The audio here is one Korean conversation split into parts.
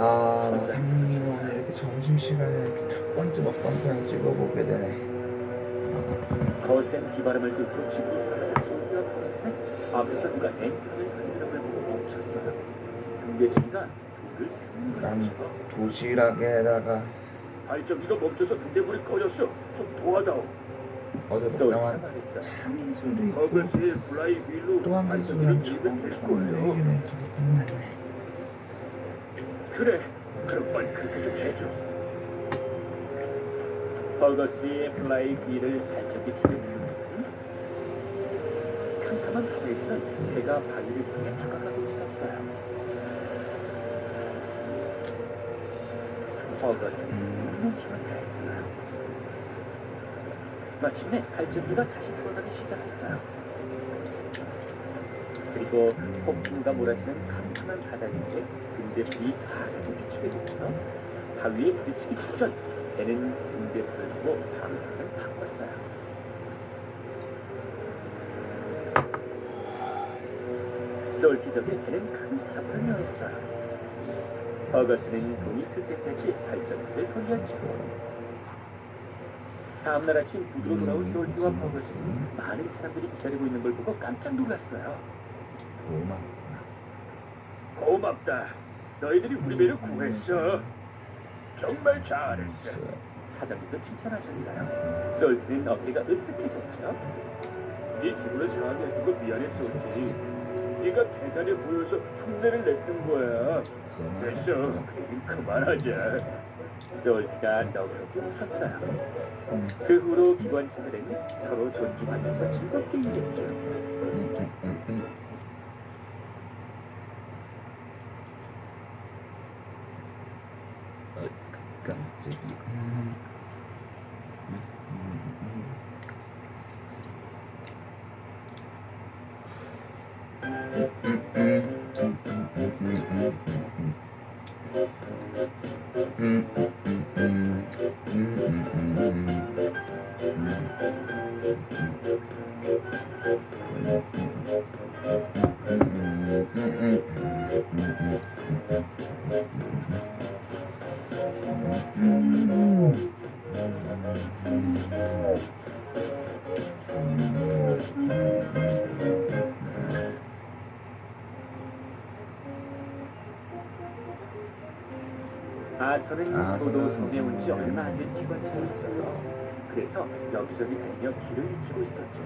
아, 상민이 오늘 이렇게 점심시간에 이렇게 첫 번째 먹방편 찍어보게 되네. 거센 비바람을 뚫고 집으로 돌아가는 소피와 파레스는 앞에서 누가 앵커를 걸 보고 멈췄어요. 등대치기가 돌을 세우는 난. 도시락에다가 발전기가 멈춰서 등대불이 꺼졌어. 좀 도와다오. 어제 먹다만. 참이슬도 있고 버글스의 플라이 휠로 또한 가지 그냥 처음 처음 얘기네. 되게 빛났네. 그래, 그럼 빨리 그렇게 좀 해줘. 버거스의 플라이 휠을 발전기 묶는 캄캄한 밤에서는 해가 바위를 향해 다가가고 있었어요. 버거스는 모든 힘을 다했어요. 마침내 발전기가 다시 돌아가기 시작했어요. 그리고 폭풍과 몰아치는 캄캄한 바다 위에 등대불이 파랗게 비추게 됐죠. 바위에 부딪히기 직전 배는 등대불을 두고 방향을 바꿨어요. 솔티 덕에 배는 큰 사고를 면했어요. 버거스는 돈이 들 때까지 발전기를 돌렸죠. 다음날 아침 부두로 돌아온 솔티와 버거스는 많은 사람들이 기다리고 있는 걸 보고 깜짝 놀랐어요. 고마. 고맙다. 너희들이 우리 배를 구했어. 정말 잘했어. 사장님도 칭찬하셨어요. 솔티는 어깨가 으쓱해졌죠. 네 기분을 상하게 해두고 미안해 솔티. 네가 대단해 보여서 흉내를 냈던 거야. 됐어. 그 얘기 그만하자. 솔티가 너그럽게 웃었어요. 그 후로 기관 차들은 서로 존중하면서 즐겁게 일했죠. 아선은 아선은 소도 섬에 온 지 얼마 안 된 기관차였어요. 그래서 여기저기 다니며 길을 익히고 있었죠.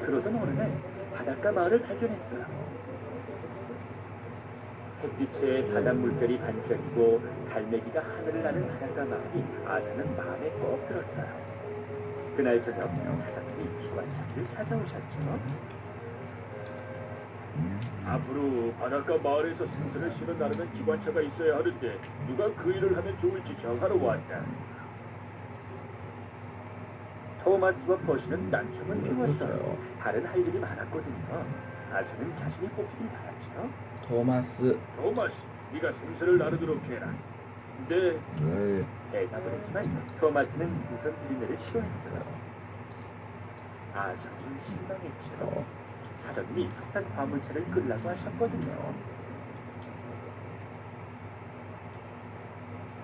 그러던 어느 날 바닷가 마을을 발견했어요. 햇빛에 바닷 물결이 반짝이고 갈매기가 하늘을 나는 바닷가 마을이 아선은 마음에 꼭 들었어요. 그날 저녁 사장님이 기관차를 찾아오셨죠. 앞으로 바닷가 마을에서 생선을 실어 나르는 기관차가 있어야 하는데 누가 그 일을 하면 좋을지 정하러 왔다. 토마스와 버시는 난청을 피웠어요. 다른 할 일이 많았거든요. 아서는 자신이 뽑히길 바랐죠. 토마스. 토마스, 네가 생선을 나르도록 해라. 네, 네. 대답을 했지만 토마스는 생선 비린내를 싫어했어요. 아서는 실망했죠. 어. 사장님이 석탄 화물차를 끌라고 하셨거든요.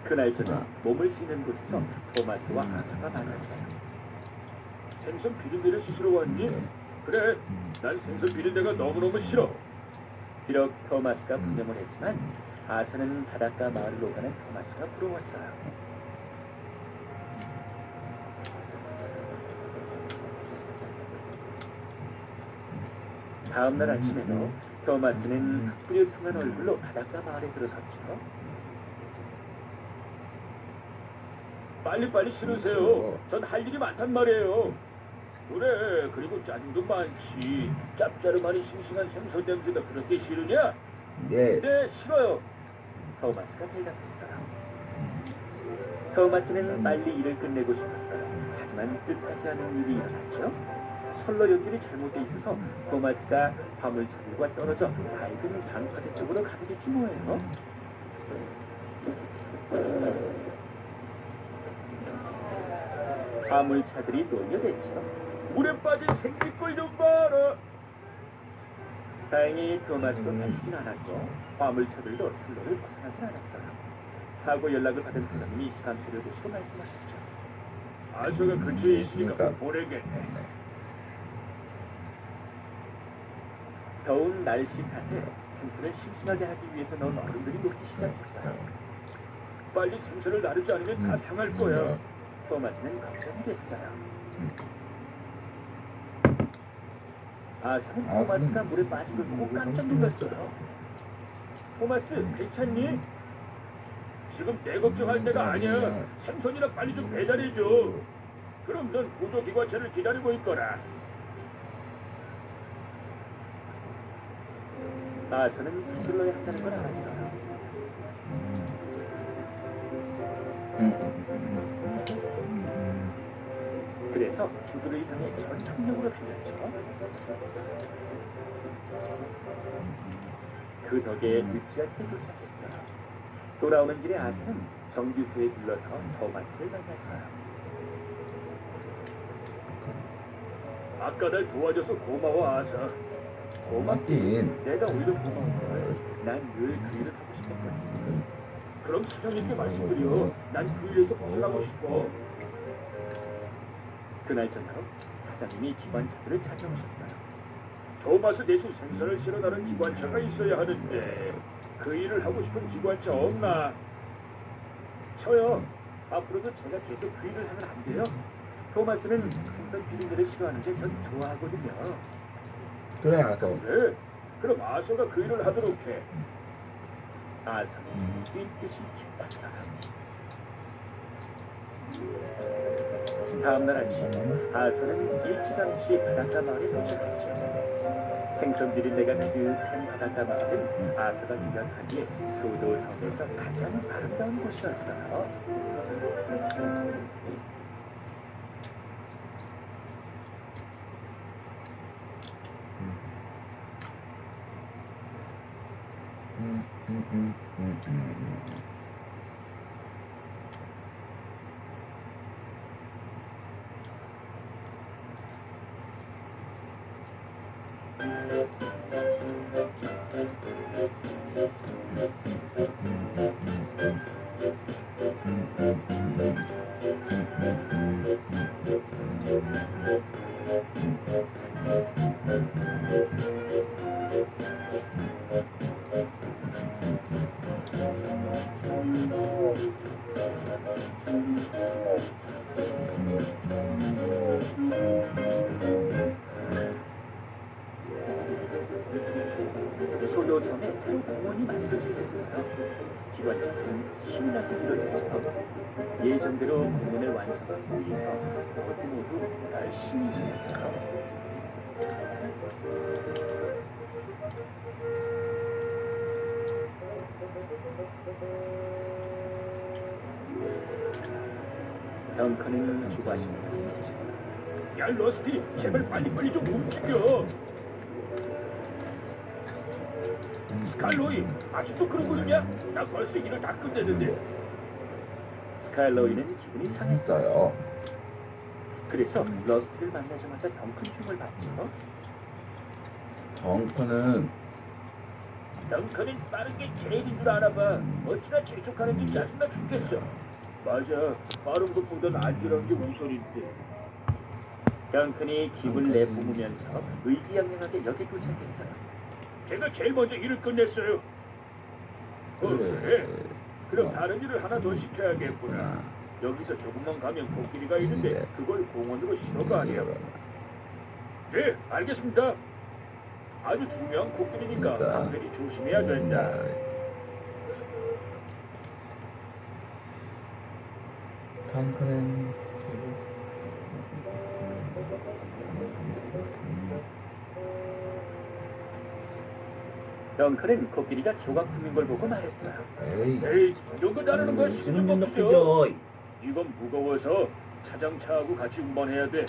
그날 저녁 몸을 씻는 곳에서 토마스와 아서가 만났어요. 생선 비린내를 씻으러 왔니? 네. 그래, 음. 난 생선 비린내가 너무너무 싫어. 비록 토마스가 분명을 했지만 아서는 바닷가 마을로 가는 토마스가 부러웠어요. 다음 날 아침에도 토마스는 뿌리통한 얼굴로 바닷가 마을에 들어섰죠. 빨리빨리 실으세요. 전 할 일이 많단 말이에요. 그래, 그리고 짜증도 많지. 짭짜름하니 싱싱한 생선 냄새가 그렇게 싫으냐? 네. 네, 싫어요. 토마스가 대답했어요. 토마스는 빨리 일을 끝내고 싶었어요. 하지만 뜻하지 않은 일이 일어났죠. 선로 연줄이 잘못돼 있어서 토마스가 화물차들과 떨어져 밝은 방파제 쪽으로 가게 됐지 뭐예요. 화물차들이 놀려댔죠. 물에 빠진 생쥐꼴 좀 봐라. 다행히 토마스도 다치진 않았고 화물차들도 선로를 벗어나진 않았어요. 사고 연락을 받은 사장님이 시간표를 보시고 말씀하셨죠. 아서가 근처에 있으니까 그러니까. 보내겠네. 네. 더운 날씨 탓에 생선을 싱싱하게 하기 위해서 넣은 얼음들이 녹기 네. 시작했어요. 빨리 생선을 나르지 않으면 다 상할 거야. 토마스는 걱정이 됐어요. 아서는 아, 토마스가 그럼 물에 빠진 걸 보고 깜짝 놀랐어요. 토마스, 괜찮니? 지금 내 걱정할 때가 아니야. 생선이나 빨리 좀 배달해줘. 그럼 넌 구조기관차를 기다리고 있거라. 아서는 서둘러야 한다는 걸 알았어요. 그래서 구두를 향해 전속력으로 달렸죠. 그 덕에 늦지 않게 도착했어요. 돌아오는 길에 아서는 정비소에 들러서 토마스를 만났어요. 아까 날 도와줘서 고마워 아서. 고맙긴. 내가 오히려 고마운 걸. 난늘 그 일을 하고 싶었거든. 그럼 사장님께 말씀드려. 난 그 일에서 벗어나고 싶어. 그날 저녁 사장님이 기관차들을 찾아오셨어요. 토마스 대신 생선을 실어 나른 기관차가 있어야 하는데 그 일을 하고 싶은 기관차 없나? 저요. 앞으로도 제가 계속 그 일을 하면 안 돼요? 토마스는 생선 비린내를 싫어하는데 전 좋아하거든요. 그래 아서. 그래? 그럼 아서가 그 일을 하도록 해. 아서는 일뜻이 기뻤어요. 다음 날 아침 아서는 일찌감치 바닷가 마을에 도착했죠. 생선 비린내가 그득한 바닷가 마을은 아서가 생각하기에 소도섬에서 가장 아름다운 곳이었어요. 음, 음, 음, 음, 음. 일을 했죠. 예정대로 공원을 완성하기 위해서 모두 모두 열심히 일했어요. 덩컨은 조바심까지 했죠. 야 러스티 제발 빨리빨리 좀 움직여. 스칼로이 아직도 그러고 있냐? 나 벌써 일을 다 끝냈는데. 스칼로이는 기분이 상했어요. 있어요. 그래서 러스티를 만나자마자 덩큰 흉을 받죠. 덩크는 덩컨은 빠른 게 제일인 줄 알아봐. 어찌나 재촉하는 지 짜증나 죽겠어. 맞아. 빠른 것보단 안전한 게 우선인데. 덩컨이 기분을 내뿜으면서 의기양양하게 여기 도착했어요. 제가 제일 먼저 일을 끝냈어요. 어, 그래. 그래. 그럼 어. 다른 일을 하나 더 시켜야겠구나. 여기서 조금만 가면 코끼리가 있는데 네. 그걸 공원으로 실어가려. 네, 알겠습니다. 아주 중요한 코끼리니까. 각별히 조심해야 된다. 덩크는 덩크는 코끼리가 조각 품인 걸 보고 말했어요. 에이. 에이, 이런 거 다루는 거 쓰는 시중 좀 법이죠. 높이죠. 이건 무거워서 차장차하고 같이 운반해야 돼.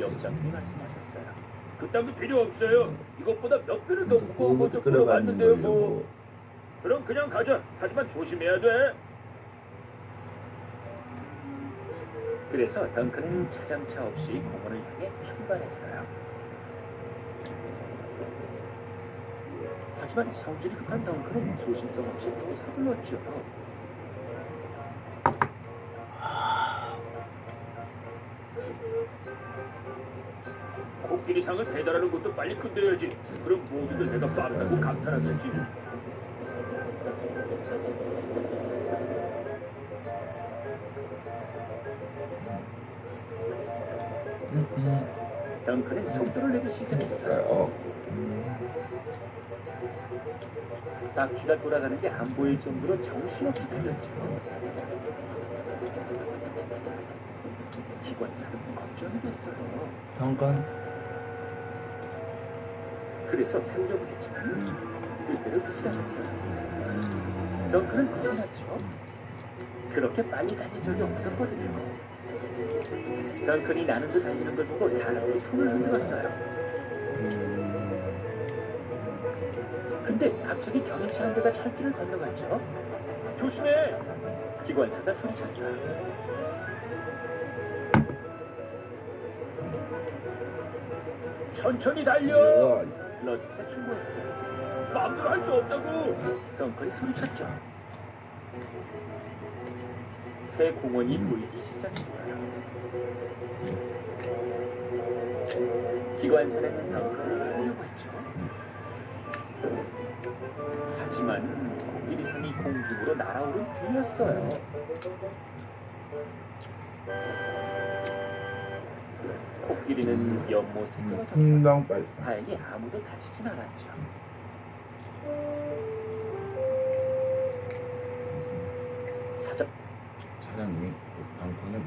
영장님이 말씀하셨어요. 그딴 거 필요 없어요. 이것보다 몇 배는 더 무거운 것도 끌어봤는데요, 뭐. 그럼 그냥 가자. 하지만 조심해야 돼. 그래서 덩크는 차장차 없이 공원을 향해 출발했어요. 하지만 성질이 급한 덩크는 조심성 없이 또 서둘렀죠. 코끼리상을 배달하는 것도 빨리 끝내야지. 그럼 모두들 내가 빠르다고 감탄하겠지. 덩크는 속도를 내기 아, 시작했어요. 어. 음. 바퀴가 돌아가는 게 안 보일 정도로 정신없이 달렸죠. 기관사는 걱정이 됐어요. 잠깐. 그래서 살려고 했지만 음. 뜻대로 되지 않았어요. 음. 덩크는 겁이 났죠. 그렇게 빨리 달린 적이 없었거든요. 덩크이 나는 듯 달리는 걸 보고 사람들이 손을 흔들었어요. 음. 근데 갑자기 경인차 한 대가 철길을 건너갔죠. 조심해! 기관사가 소리쳤어요. 천천히 달려! 야, 러스트가 충고했어요. 마음대로 할 수 없다고! 덩컨이 소리쳤죠. 새 공원이 보이기 시작했어요. 기관사는 덩컨을 살려고 했죠. 하지만 코끼리상이 공중으로 날아오른 뒤였어요. 코끼리는 연못에 떨어졌어요. 금방 빨리. 다행히 아무도 다치진 않았죠. 사장 사장님이 방문을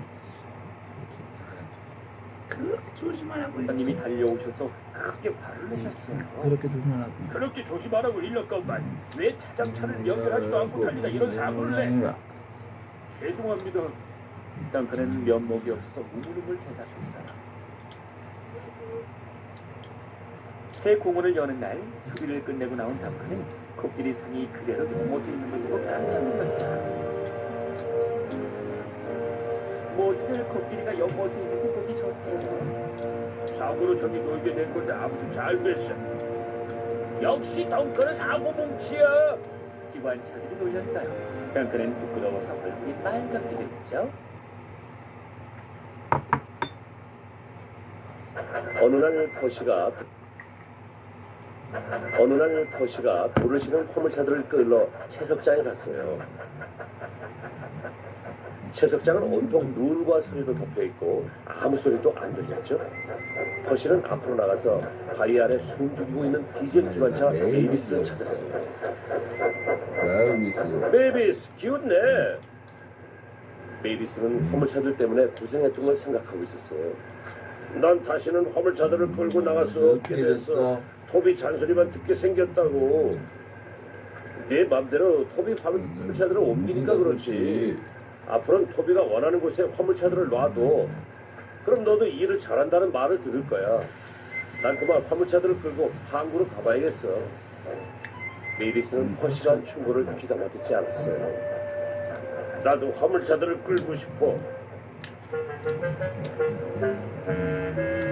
그렇게 조심하라고 했지. 사장님이 달려오셔서 크게 화를 내셨어요. 그렇게 조심하라고. 그렇게 조심하라고 일렀건만 왜 차장차를 연결하지도 않고 달리다 이런 사고를 내? 내. 죄송합니다. 덩크는 면목이 없어서 우물우물 대답했어요. 새 공원을 여는 날 수비를 끝내고 나온 덩크는 코끼리 상이 그대로 연못에 있는 걸 보고 깜짝 놀랐어요. 모두들 코끼리가 연못에 있는 게 보기 좋대요. 사고로 저기 놀게 된 건데 아무튼 잘 됐어. 역시 덩크는 사고 뭉치야. 기관차들이 놀렸어요. 덩크는 부끄러워서 얼굴이 빨갛게 됐죠. 어느 날 도시가 어느 날 도시가 돌을 실은 화물차들을 끌러 채석장에 갔어요. 채석장은 온통 눈과 소리로 덮여 있고 아무 소리도 안 들렸죠. 도시는 앞으로 나가서 바위 아래 숨죽이고 있는 디젤 기관차 메이비스를 찾았어요. 메이비스. 메이비스 기운내. 메이비스는 화물차들 때문에 고생했던 걸 생각하고 있었어요. 난 다시는 화물차들을 끌고 나갈 수 없게 됐어. 토비 잔소리만 듣게 생겼다고. 내 맘대로 토비 화물차들을 옮기니까 그렇지. 앞으로는 토비가 원하는 곳에 화물차들을 놔도 그럼 너도 일을 잘한다는 말을 들을 거야. 난 그만 화물차들을 끌고 항구로 가봐야겠어. 메이비스는 허시간 충고를 귀담아 듣지 않았어요. 나도 화물차들을 끌고 싶어.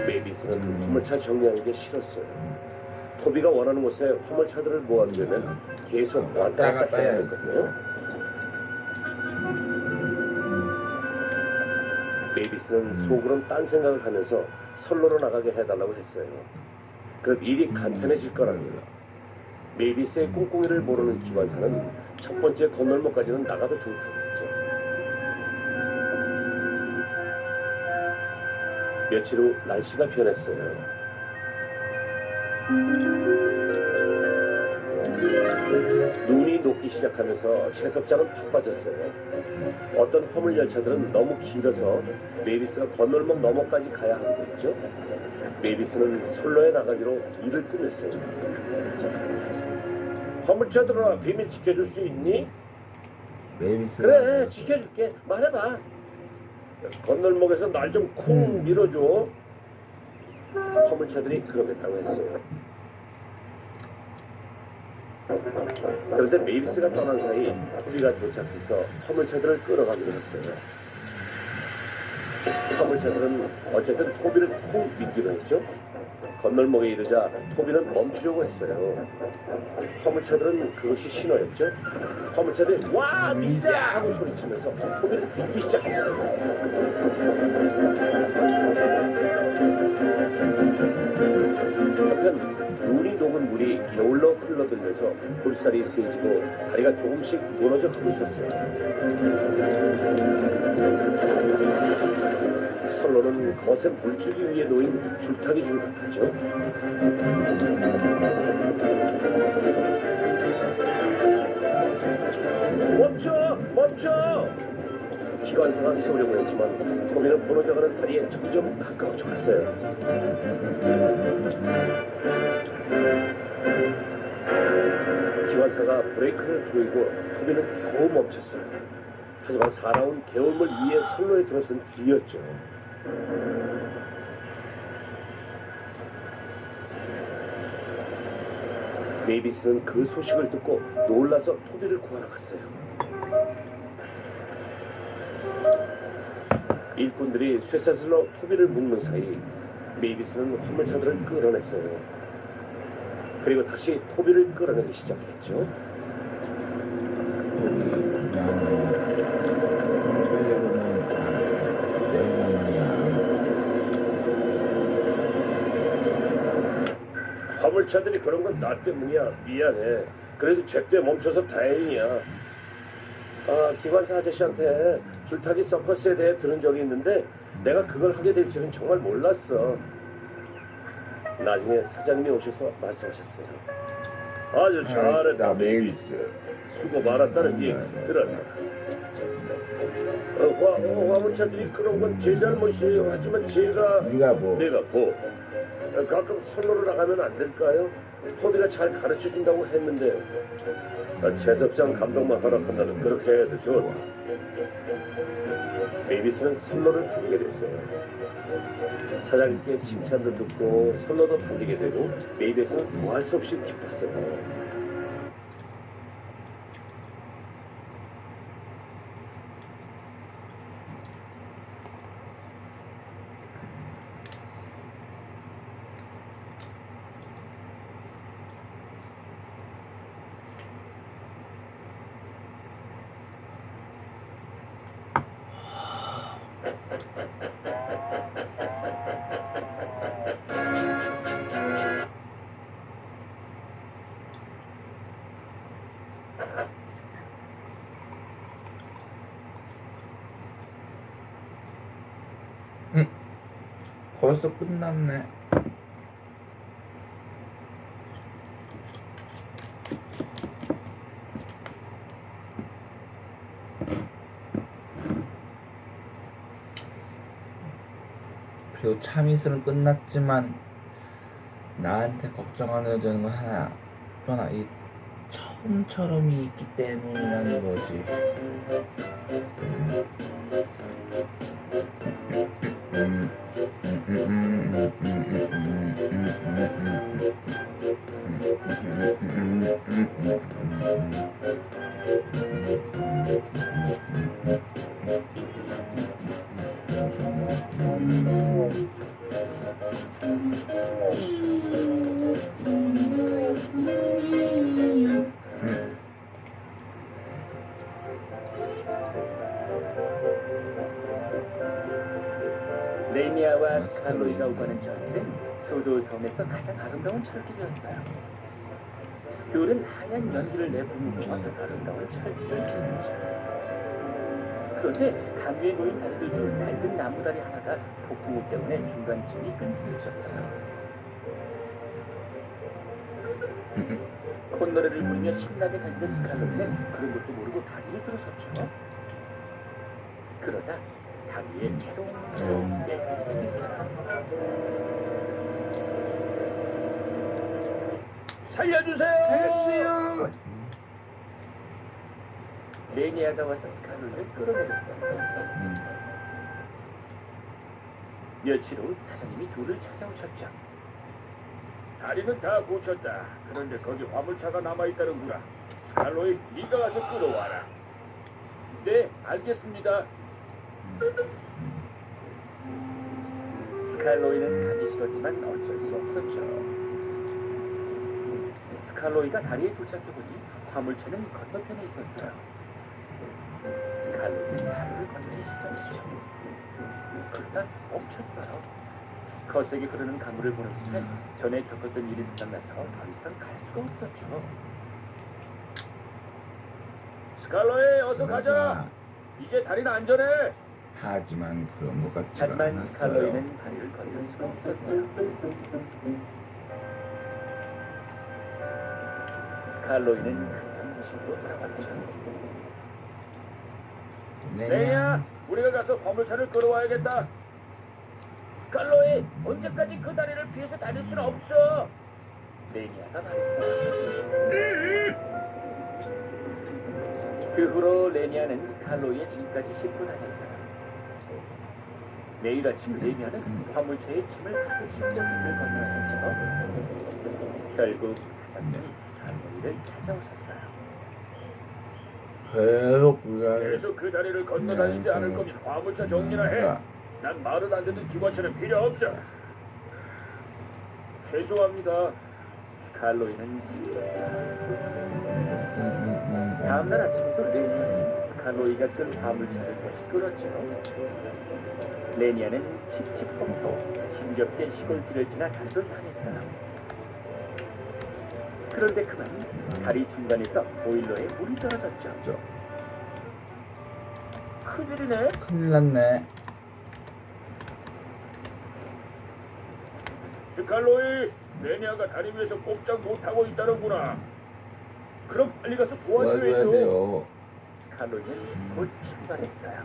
메이비스는 화물차 정리하는 게 싫었어요. 토비가 원하는 곳에 화물차들을 모아두려면 계속 왔다 갔다 해야 했거든요. 메이비스는 속으론 딴 생각을 하면서 선로로 나가게 해달라고 했어요. 그럼 일이 간편해질 거라고요. 메이비스의 꿍꿍이를 모르는 기관사는 첫 번째 건널목까지는 나가도 좋다고 했죠. 며칠 후 날씨가 변했어요. 눈이 녹기 시작하면서 채석장은 바빠졌어요. 어떤 화물 열차들은 너무 길어서 메이비스가 건널목 너머까지 가야 하기도 했죠. 메이비스는 선로에 나가기로 일을 끝냈어요. 화물차들아 비밀 지켜줄 수 있니? 메이비스. 그래 지켜줄게 말해봐 건널목에서 날 좀쿵 음. 밀어줘 화물차들이 그러겠다고 했어요 그런데 메이비스가 떠난 사이 토비가 도착해서 화물차들을 끌어가기로 했어요 화물차들은 어쨌든 토비를 쿵 밀기로 했죠. 건널목에 이르자 토비는 멈추려고 했어요. 화물차들은 그것이 신호였죠. 화물차들이 와 밀자 하고 소리치면서 토비를 밀기 시작했어요. 한편 눈이 녹은 물이 게을러 흘러들면서 볼살이 세지고 다리가 조금씩 무너져 가고 있었어요. 선로는 거센 물줄기 위에 놓인 줄타기 줄 같았죠. 멈춰! 멈춰! 기관사가 세우려고 했지만 토미는 무너져가는 다리에 점점 가까워져 갔어요. 기관사가 브레이크를 조이고 토미는 겨우 멈췄어요. 하지만 살아온 개울물 위에 선로에 들어선 뒤였죠. 메이비스는 그 소식을 듣고 놀라서 토비를 구하러 갔어요. 일꾼들이 쇠사슬로 토비를 묶는 사이 메이비스는 화물차들을 끌어냈어요. 그리고 다시 토비를 끌어내기 시작했죠. 화물차들이 그런 건 나 때문이야. 미안해. 그래도 제때 멈춰서 다행이야. 아, 기관사 아저씨한테 줄타기 서커스에 대해 들은 적이 있는데 내가 그걸 하게 될 줄은 정말 몰랐어. 나중에 사장님이 오셔서 말씀하셨어요. 아주 잘했다. 나 메이비스. 수고 많았다는 얘기 들었다. 어, 화, 어, 화물차들이 그런 건 제 잘못이에요. 하지만 제가 네가 뭐 내가 뭐 어, 가끔 선로로 나가면 안 될까요? 토비가 잘 가르쳐 준다고 했는데요. 아, 채섭장 감독만 허락한다면 그렇게 해도 좋아. 메이비스는 선로를 달리게 됐어요. 사장님께 칭찬도 듣고 선로도 달리게 되고 메이비스는 더할 수 없이 기뻤어요. 벌써 끝났네. 비록 참이슬은 끝났지만 나한테 걱정 안 해도 되는 건 하나야. 또나 이 처음처럼이 있기 때문이라는 거지. 아와 스칼로이가 오가는 절길은 소도 섬에서 가장 아름다운 철길이었어요. 별은 하얀 연기를 내뿜으며 아름다운 철길을 지는죠. 그런데 강 위에 놓인 다리들 중 낡은 나무다리 하나가 폭풍우 때문에 중간쯤이 끊기고 있었어요. 콧노래를 부르며 신나게 달리는 스칼로이는 그런 것도 모르고 다리를 들어섰죠. 그러다 캐롱캐롱 깨끗이 됐어요. 살려주세요! 살려주세요. 레니아가 와서 스칼로이를 끌어내렸어요. 음. 며칠 후 사장님이 둘을 찾아오셨죠. 다리는 다 고쳤다. 그런데 거기 화물차가 남아있다는구나. 스칼로이, 네가 가서 끌어와라. 네, 알겠습니다. 스칼로이는 가기 싫었지만 어쩔 수 없었죠. 스칼로이가 다리에 도착해보니 화물차는 건너편에 있었어요. 스칼로이는 다리를 건너기 시작했죠. 그러다 멈췄어요. 거세게 흐르는 강물을 보는 순간 전에 겪었던 일이 생각나서 더 이상 갈 수가 없었죠. 스칼로이 어서 가자. 그러자. 이제 다리는 안전해. 하지만 그런 것 같지가 않았어요. 스칼로이는 다리를 건널 수가 없었어요. 스칼로이는 그냥 집으로 돌아갔죠. 레이야, 우리가 가서 화물차를 끌어와야겠다. 스칼로이, 언제까지 그 다리를 피해서 다닐 수는 없어. 레니아가 말했어요. 그 후로 레니아는 스칼로이의 짐까지 싣고 다녔어요. 내일 아침 레니아는 화물차에 짐을 싣고 길을 건너야 했죠. 결국 사장님이 스칼로이를 찾아오셨어요. 계속 불안해. 계속 그 다리를 건너 다니지 않을 거면 화물차 정리나 해. 난 말은 안 듣는 기관차는 필요 없어. 죄송합니다. 스칼로이는 슬펐어요. 음, 다음날 아침에도 레니아는 스칼로이가 끌 화물차를 다시 끌었죠. 레니아는 칙칙폭도 힘겹게 시골길을 지나 다리로 향했어요. 그런데 그만 다리 중간에서 보일러에 물이 떨어졌죠. 저. 큰일이네. 큰일 났네. 스칼로이, 레니아가 다리 위에서 꼼짝 못하고 있다는구나. 그럼 빨리 가서 도와줘야 도와줘야죠. 돼요. 스칼로이는 곧 출발했어요.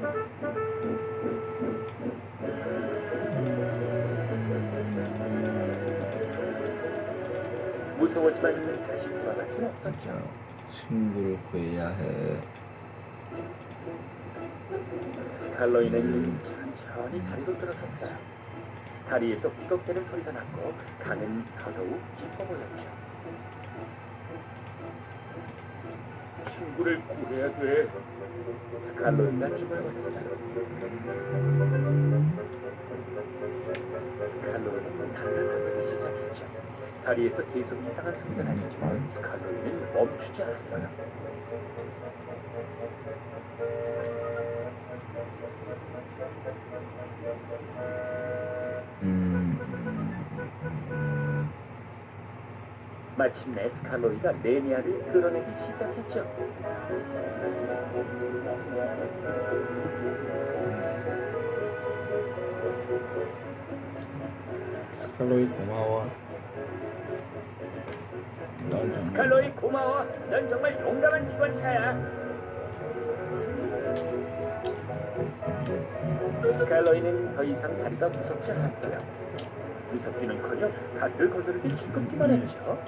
무서웠지만 다시 돌아갈 수는 없었죠. 저 친구를 구해야 해. 스칼로이는 천천히 다리로 들어섰어요. 다리에서 삐걱대는 소리가 났고 강은 더더욱 깊어 보였죠. 친구를 구해야 돼. 스칼로이가 중얼거렸어요. 스칼로이는 건너기 시작했죠. 다리에서 계속 이상한 소리가 나지만 스칼로이는 멈추지 않았어요. 마침내 스칼로이가 레니아를 끌어내기 시작했죠. 스칼로이 고마워. 넌 정말 스칼로이 고마워. 넌 정말 용감한 기관차야. 스칼로이는 더 이상 다리가 무섭지 않았어요. 무섭기는커녕 다리를 거스르기 즐겁기만 했죠.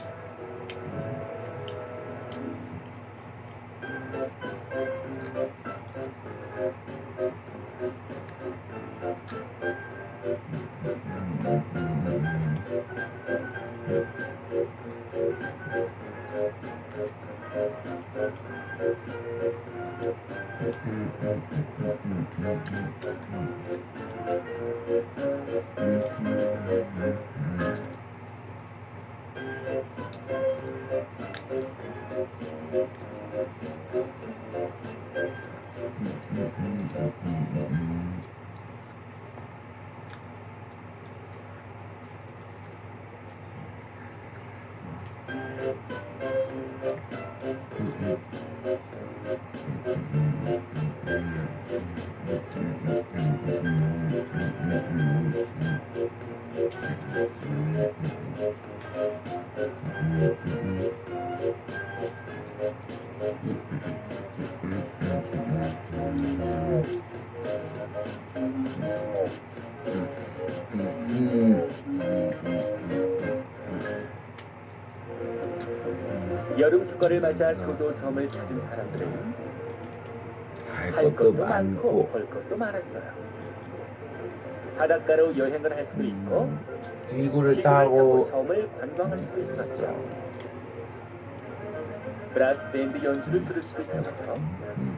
휴가를 맞아 소도 섬을 찾은 사람들은 할 할 것도 많고 볼 것도 많았어요. 바닷가로 여행을 할 수도 있고 음, 기구를 기구를 타고 섬을 관광할 수도 있었죠. 브라스 밴드 연주를 들을 수도 있었죠. 음,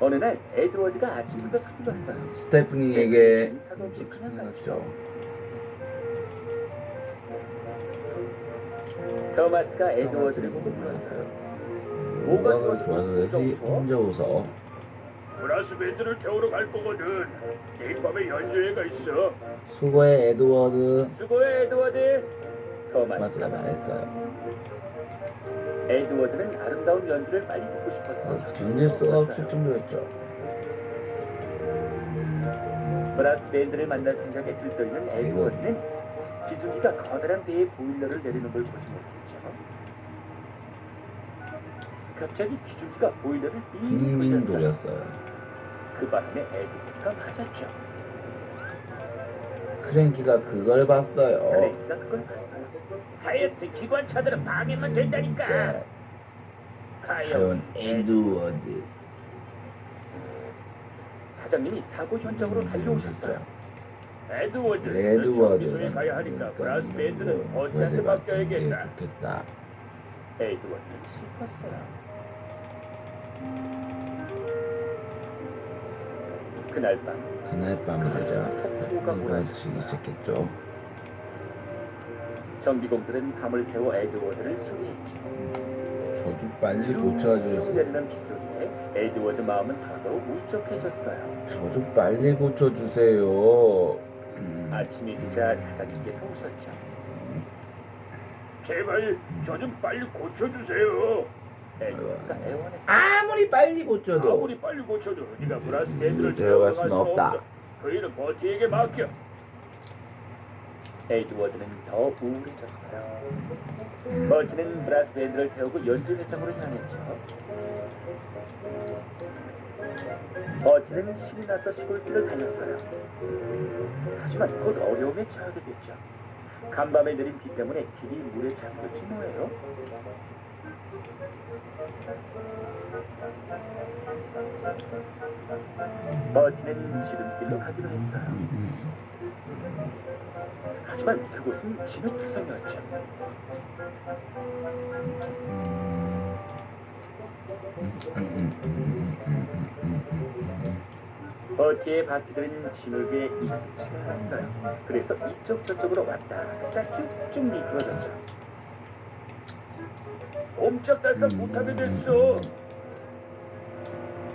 어느 날 에드워드가 아침부터 서둘렀어요. 스테프니에게 인사도 없이 그냥 갔죠. 토마스가 에드워드를 보고 물었어요. 뭐가 뭐가 좋아서 좋아서 혼자 웃어. 브라스 밴드를 태우러 갈 거거든. 내일 밤에 연주회가 있어. 수고해 에드워드. 수고해 에드워드. 토마스가 마스가 말했어요. 에드워드는 아름다운 연주를 빨리 듣고 싶어서 어, 견딜 수가 없을 정도였죠. 브라스 밴드를 만날 생각에 들떠있는 에드워드는 기중기가 커다란 배에 보일러를 내리는 걸 보지 못했죠. 갑자기 기중기가 보일러를 빙 돌렸어요. 그 바람에 에드워드가 맞았죠. 크랭키가 그걸 봤어요. 크랭키가 그걸 봤어요. 하여튼 기관차들은 방해만 된다니까. 네. 과연 에드워드. 사장님이 사고 현장으로 달려오셨어요. 에드워드, 에드워드는 정비소에 가야 하니까 브라스 밴드는 뭐 버스한테 맡겨야겠다. 좋겠다. 에드워드는 슬펐어요. 그날 밤 그날 밤 되자 폭풍우가 이가 몰아쳤어요. 치기 시작했죠. 정비공들은 밤을 새워 에드워드를 수리했죠. 저도 빨리 쭉 고쳐주세요. 내리는 빗소리에 에드워드 마음은 더더욱 울적해졌어요. 저 좀 빨리 고쳐주세요. 음, 아침이 되자 사장님께서 오셨죠. 제발 저 좀 빨리 고쳐주세요. 에드워드가 애원했어요. 아무리 빨리 고쳐도 아무리 빨리 고쳐도 네가 브라스 밴드를 데려갈 태워갈 수는 수는 없다. 그 일은 버티에게 맡겨. 에드워드는 더 우울해졌어요. 음, 버티는 브라스 밴드를 태우고 연주 회장으로 향했죠. 버티는 신이 나서 시골길을 달렸어요. 하지만 곧 어려움에 처하게 됐죠. 간밤에 내린 비 때문에 길이 물에 잠겼지 뭐예요. 버티는 지름길로 가기로 했어요. 음, 하지만 그곳은 진흙투성이었죠. 버티의 바퀴들은 진흙에 익숙치가 않았어요. 그래서 이쪽 저쪽으로 왔다 갔다 쭉쭉 미끄러졌죠. 옴짝달싹 못하게 됐어.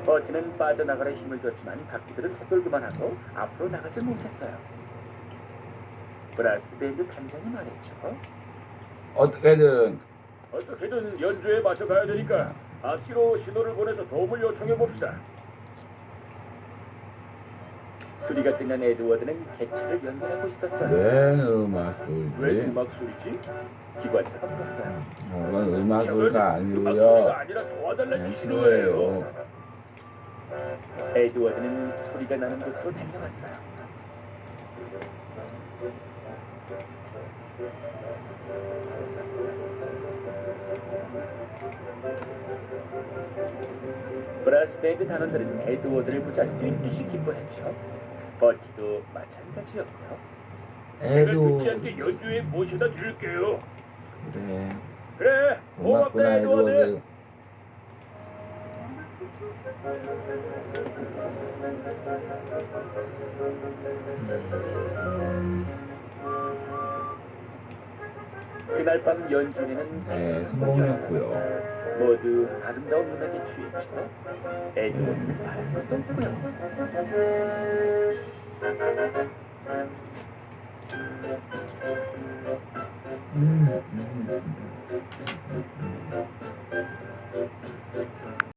버티는 빠져나가려 힘을 줬지만 바퀴들은 헛돌기만 하고 앞으로 나가지 못했어요. 브라스 밴드 단장이 말했죠. 어떻게든 어떻게든 연주에 맞춰 가야 되니까 악기로 신호를 보내서 도움을 요청해 봅시다. 수리가 끝난 에드워드는 객체를 연결하고 있었어요. 왜 음악 왜 소리지? 음악 소리지? 기관사가 물었어요. 음악 소리가 음악 아니고요. 소리가 아니라 도와달라는 그냥 신호예요. 신호예요. 에드워드는 소리가 나는 곳으로 달려갔어요. 브라스 밴드 단원들은 에드워드를 보자 뛸듯이 기뻐했죠. 버티도 마찬가지였고요. 제가 늦지 에드워드 않게 연주에 모셔다 드릴게요. 그래 그래, 고맙다 에드워드. 에드워드. 그날 밤 연준이는 네 성공이었고요. 모두 아름다운 음악에 취했죠. 에드워드는 바람을 떴고요. 음, 음, 음, 음.